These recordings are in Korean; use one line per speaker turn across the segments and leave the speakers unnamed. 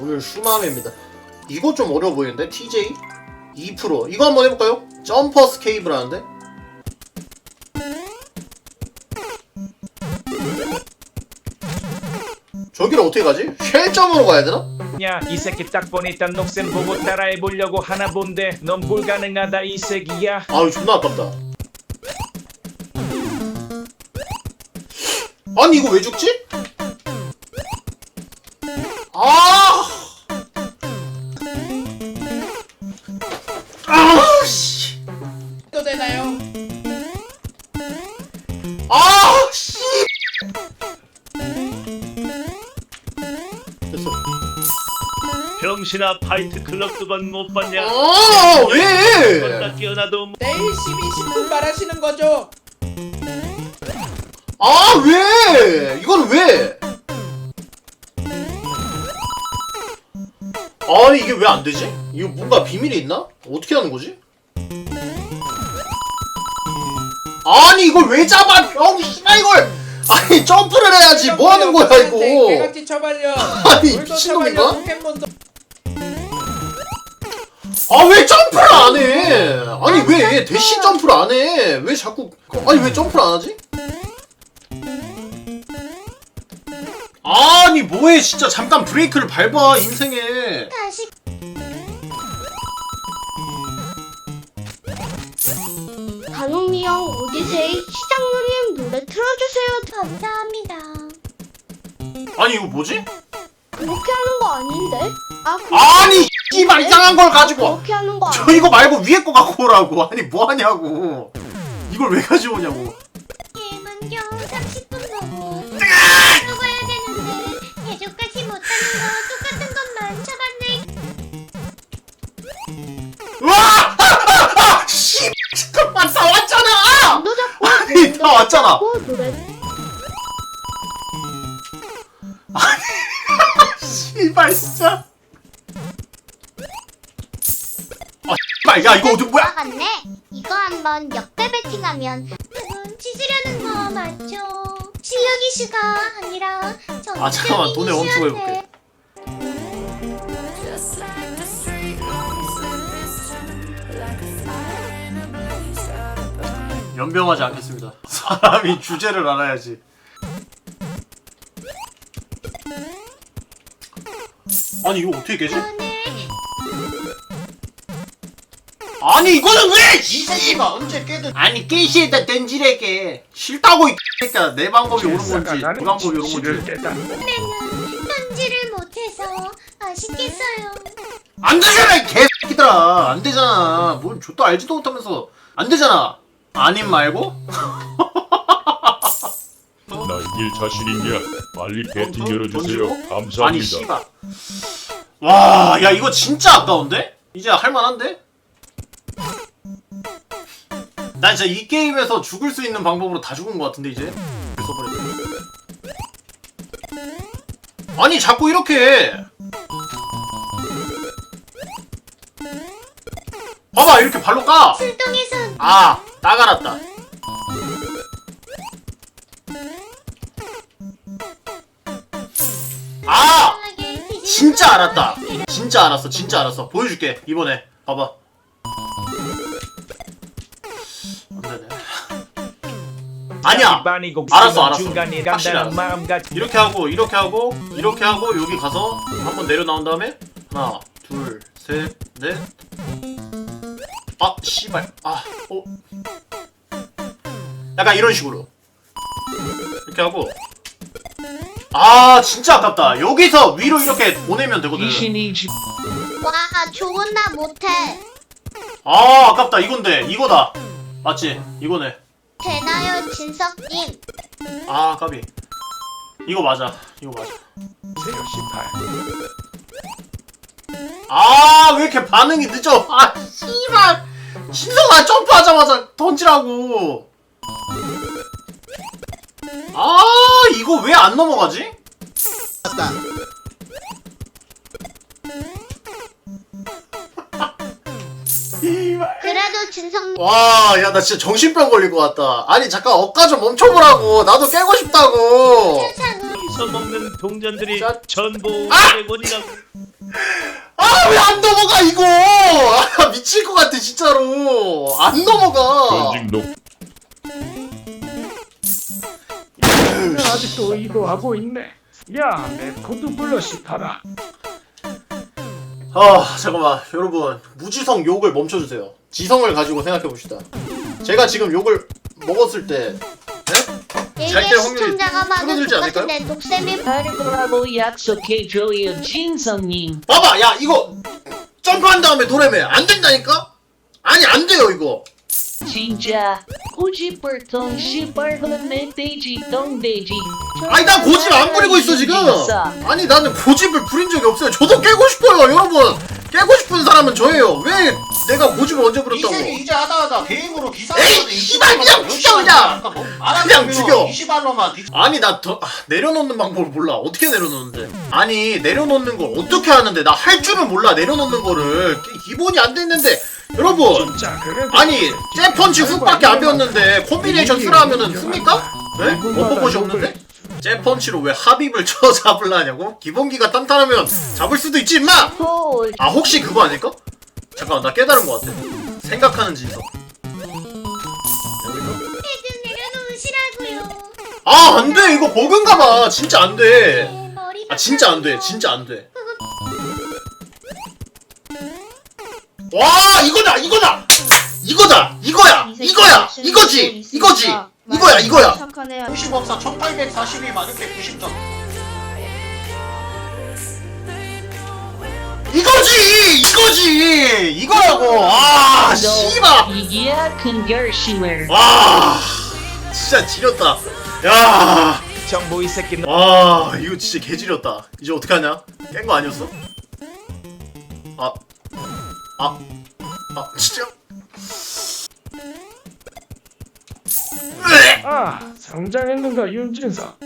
오늘 슈마메입니다. 이거 좀 어려워 보이는데? TJ? 2% 이거 한번 해볼까요? 점퍼 스 케이블하는데? 저기를 어떻게 가지? 쉘점으로 가야 되나?
야, 이 새끼 딱 보니까 녹색 보고 따라해 보려고 하나 본데 넌 불가능하다 이 새끼야.
아유 존나 아깝다 아니 이거 왜 죽지? 아! 아,
병신아 파이트 클럽 두 번 못 봤냐?
아, 왜?
걷다 깨어나도 못-
내일 12시 분발하시는 거죠?
아, 왜? 이건 왜? 아니, 이게 왜 안 되지? 이거 뭔가 비밀이 있나? 어떻게 하는 거지? 아니, 이걸 왜 잡아? 병신아, 이걸! 아니, 점프를 해야지. 뭐 하는 거야, 이거?
개각지 쳐발려.
아니, 미친놈인가?
쳐발려, 포켓몬도.
아, 왜 점프를 안 해? 아니, 왜 대시 점프를 안 해? 왜 자꾸, 아니, 왜 점프를 안 하지? 아니, 뭐해, 진짜. 잠깐 브레이크를 밟아, 인생에.
다시 간호미 형 오디세이 시장님 노래 틀어주세요 감사합니다
아니, 이거 뭐지?
그렇게 하는 거 아닌데? 아 그,
아니, 씨발, 이상한 걸 가지고. 와.
그렇게 하는
거저
아닌데?
이거 말고 위에 거 갖고 오라고. 아니, 뭐 하냐고. 이걸 왜 가져오냐고.
만경 30분 보고 먹어야 되는데 대조까지 못하는 거 똑같은 것만 쳐봤네
으아! 아, 아, 아! 씨! 잠깐만, 다 왔잖아!
너 잡고
아니, 다 왔잖아.
잡고 노래
씨발, 진짜. 아, 씨발, 야, 이거 어디, 뭐야?
나갔네 이거 한번 역대 배팅하면 그건 찢으려는 거 맞죠? 실력 이슈가 아니라
아, 잠깐만, 돈에 멈추고 해볼게. 연병하지 않겠습니다. 사람이 주제를 알아야지. 아니 이거 어떻게 깨지? 아니 이거는 왜? 이새끼가 언제 깨든. 아니 깨시에다 던지래 깨 싫다고 이 새끼야. 내 방법이 옳은 건지 그 방법이 옳은 건지.
편지를 못해서 아쉽겠어요.
안 되잖아 이 개새끼들아. 안 되잖아. 뭘 좆도 알지도 못하면서. 안 되잖아. 아님 말고?
나 이길 자신 있냐? 빨리 배팅
던-
열어주세요. 감사합니다.
아니 씨발 와 야 이거 진짜 아까운데? 이제 할만한데? 난 진짜 이 게임에서 죽을 수 있는 방법으로 다 죽은 것 같은데 이제 아니 자꾸 이렇게 봐봐 이렇게 발로 까!
출동해서
아, 딱 알았다. 진짜 알았다. 진짜 알았어. 진짜 알았어. 보여줄게. 이번에. 봐봐. 아니야. 알았어, 알았어. 확실히 알았어. 이렇게 하고, 이렇게 하고, 이렇게 하고, 여기 가서 한 번 내려 나온 다음에 하나, 둘, 셋, 넷. 아, 씨발. 아, 어. 약간 이런 식으로. 이렇게 하고. 아, 진짜 아깝다. 여기서 위로 이렇게 보내면 되거든.
와 좋은 나 못해.
아, 아깝다. 이건데. 이거다. 맞지? 이거네.
되나요 진석님?
아, 까비. 이거 맞아. 이거 맞아.
세요 18.
아, 왜 이렇게 반응이 늦어? 아, 씨발. 신성아, 점프하자마자 던지라고. 아, 이거 왜 안 넘어가지? 씨발.
그래도 진석님
와, 야, 나 진짜 정신병 걸릴 것 같다. 아니, 잠깐, 억가 좀 멈춰보라고. 나도 깨고 싶다고.
세상은
훔쳐서 먹는 동전들이
자-
전부
아!
500원이라고
아 왜 안 넘어가 이거 아 미칠 것 같아 진짜로 안 넘어가
전직 녹
아직도 이거 하고 있네. 야, 내 코드 블러시 타라.
아 잠깐만 여러분 무지성 욕을 멈춰주세요 지성을 가지고 생각해 봅시다 제가 지금 욕을 먹었을 때 네?
이게
잘때 확률이
시청자가 많은
줄어들지 않을까요?
똑같은데 녹쌤이
하르라고 약속해줘요 진성님
봐봐 야 이거 점프한 다음에 도래매 안 된다니까? 아니 안 돼요 이거
진짜 고집불통 시뻘건 멧돼지 똥돼지.
아니 난 고집 안 부리고 있어 지금. 아니 나는 고집을 부린 적이 없어요. 저도 깨고 싶어요 여러분. 깨고 싶은 사람은 저예요. 왜 내가 고집을 언제 부렸다고?
이세이 이제 하다하다 개인으로 기사
에이, 씨발, 그냥 죽여, 그냥! 그냥 죽여!
20알로만
아니 나 더, 아, 내려놓는 방법을 몰라. 어떻게 내려놓는데? 아니 내려놓는 걸 어떻게 하는데? 나 할 줄은 몰라 내려놓는 거를. 기- 기본이 안돼 있는데 여러분 아니 잽펀치 훅밖에 안 배웠는데 콤비네이션 쓰라 하면은 씁니까? 네? 어퍼컷이 없는데? 잽펀치로 왜 합입을 쳐 잡으려냐고? 기본기가 탄탄하면 잡을 수도 있지 임마! 홀아 혹시 그거 아닐까? 잠깐만 나 깨달은 것 같아 생각하는 진석. 아 안돼 이거 버그인가봐 진짜 안돼
네,
아 진짜 안돼 진짜 안돼 와 이거다 이거다. 이거다 이거야 이거야 이거지 이거지. 이거야 이거야.
90업사 1842 만육백 90점.
이거지 이거지 이거라고. 아 씨발.
이기야 큰 결심을.
와 진짜 지렸다. 야.
정보 이 새끼
너와 이거 진짜 개지렸다. 이제 어떡하냐? 깬 거 아니었어? 아 아, 아, 진짜?
아, 성장했는가 윤진석.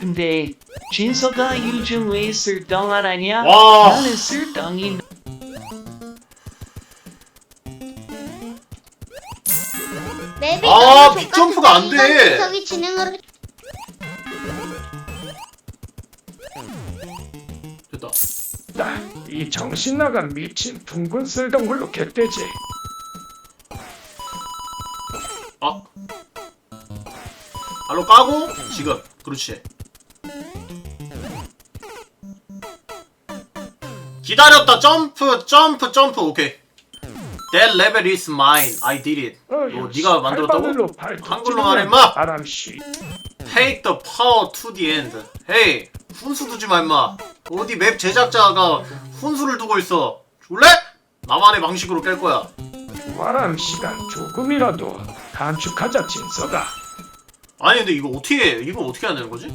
근데 진서가 요즘 왜 쓸덩 안 하냐?
와.
나는 쓸덩이
맵이
아,
너무
빅 점프가 안 돼.
분석이 지능으로
나, 이 정신 나간 미친 둥근 쓸덩굴로 갯돼지.
아 알로 까고 지금 그렇지 기다렸다 점프 점프 점프 오케이 That level is mine I did it
어,
뭐
역시
네가 만들었다고? 한글로 말해, 임마!
바람씨.
Take the power to the end. 헤이, 훈수 두지 마 임마. 어디 맵 제작자가 훈수를 두고 있어. 줄래? 나만의 방식으로 깰 거야.
바람 시간 조금이라도 단축하자 진서가.
아니 근데 이거 어떻게 해? 이거 어떻게 해야 되는 거지?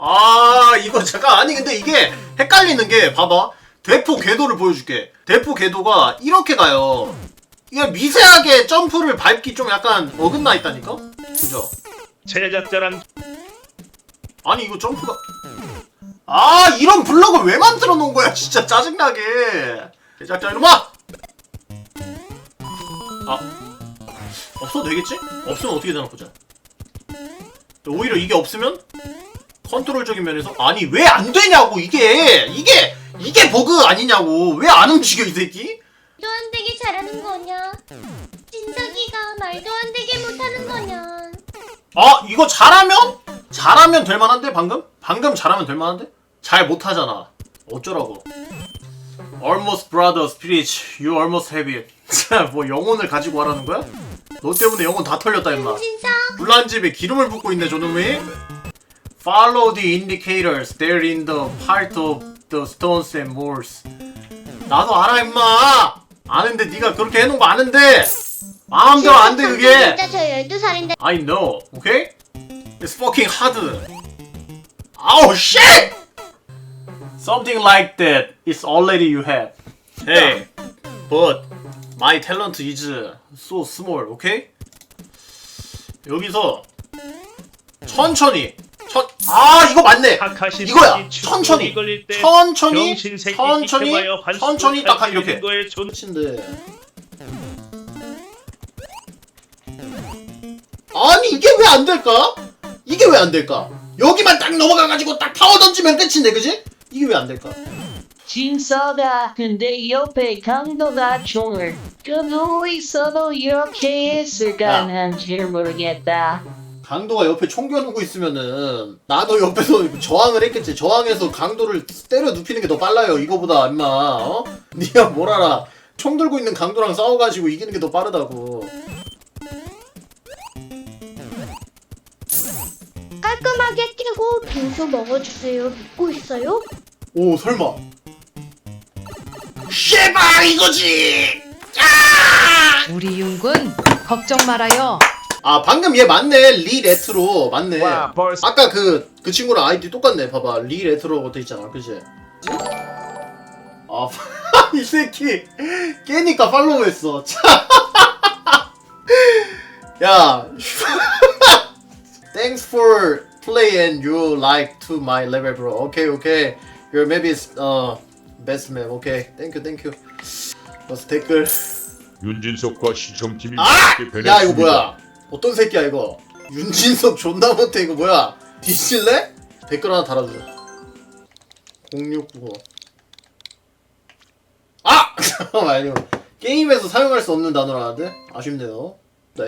아 이거 잠깐 아니 근데 이게 헷갈리는 게 봐봐 대포 궤도를 보여줄게 대포 궤도가 이렇게 가요 이게 미세하게 점프를 밟기 좀 약간 어긋나 있다니까? 그죠?
제작자랑
아니 이거 점프가 아 이런 블럭을 왜 만들어 놓은 거야 진짜 짜증나게. 제작자 이놈아! 아 없어도 되겠지? 없으면 어떻게 되나 보자. 오히려 이게 없으면 컨트롤적인 면에서 아니 왜 안 되냐고 이게! 이게 이게 버그 아니냐고. 왜 안 움직여 이 새끼
말도 안 되게 잘하는 거냐? 진석이가 말도 안 되게 못하는 거냐?
아 이거 잘하면? 잘하면 될 만한데 방금? 방금 잘하면 될 만한데? 잘 못하잖아. 어쩌라고. Almost brother spirit you almost have it. 뭐 영혼을 가지고 하라는 거야? 너 때문에 영혼 다 털렸다 임마.
진석
불난 집에 기름을 붓고 있네 저놈이. Follow the indicators. There in the part of the stones and walls 나도 알아 임마 아는데 네가 그렇게 해놓은 거 아는데 마음대로 안 돼 그게
진짜 저 12살인데
I know, okay? It's fucking hard. Oh shit! Something like that is already you have. Hey, but my talent is so small, okay? 여기서 천천히 천, 아 이거 맞네. 이거야. 천천히. 천천히, 천천히, 천천히
딱탈
이렇게.
거에 존
끝인데. 아니 이게 왜 안 될까? 이게 왜 안 될까? 여기만 딱 넘어가가지고 딱 파워 던지면 끝인데 그지? 이게 왜 안 될까?
진서가 근데 옆에 강도가 총을 끄고 있어도 이렇게 했을까
야.
난잘 모르겠다
강도가 옆에 총 겨누고 있으면은 나도 옆에서 저항을 했겠지. 저항해서 강도를 때려 눕히는 게 더 빨라요. 이거보다 임마. 어? 니가 뭘 알아? 총 들고 있는 강도랑 싸워가지고 이기는 게 더 빠르다고.
깔끔하게 끼고 빙수 먹어주세요. 믿고 있어요?
오 설마. 쉐바 이거지.
우리 윤군 걱정 말아요.
아 방금 얘 맞네 리 레트로 맞네.
와 벌써
아까 그, 그 친구랑 아이디 똑같네. 봐봐. 리 레트로가 돼 있잖아. 그지? 아, 이 새끼. 깨니까 팔로우 했어. 참. 야. Thanks for play and you like to my level bro. Okay, okay. Your map is uh best map. Okay. Thank you, thank you. 버스 댓글.
윤진석과 시청팀이
아!
함께
야 이거
변했습니다.
뭐야? 어떤 새끼야 이거? 윤진석 존나 못해 이거 뭐야? 뒤질래? 댓글 하나 달아주자. 0695. 아! 잠깐만요. 게임에서 사용할 수 없는 단어라는데? 아쉽네요.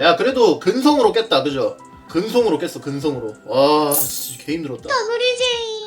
야 그래도 근성으로 깼다 그죠? 근성으로 깼어 근성으로. 와 진짜 개 힘들었다.
더블이제이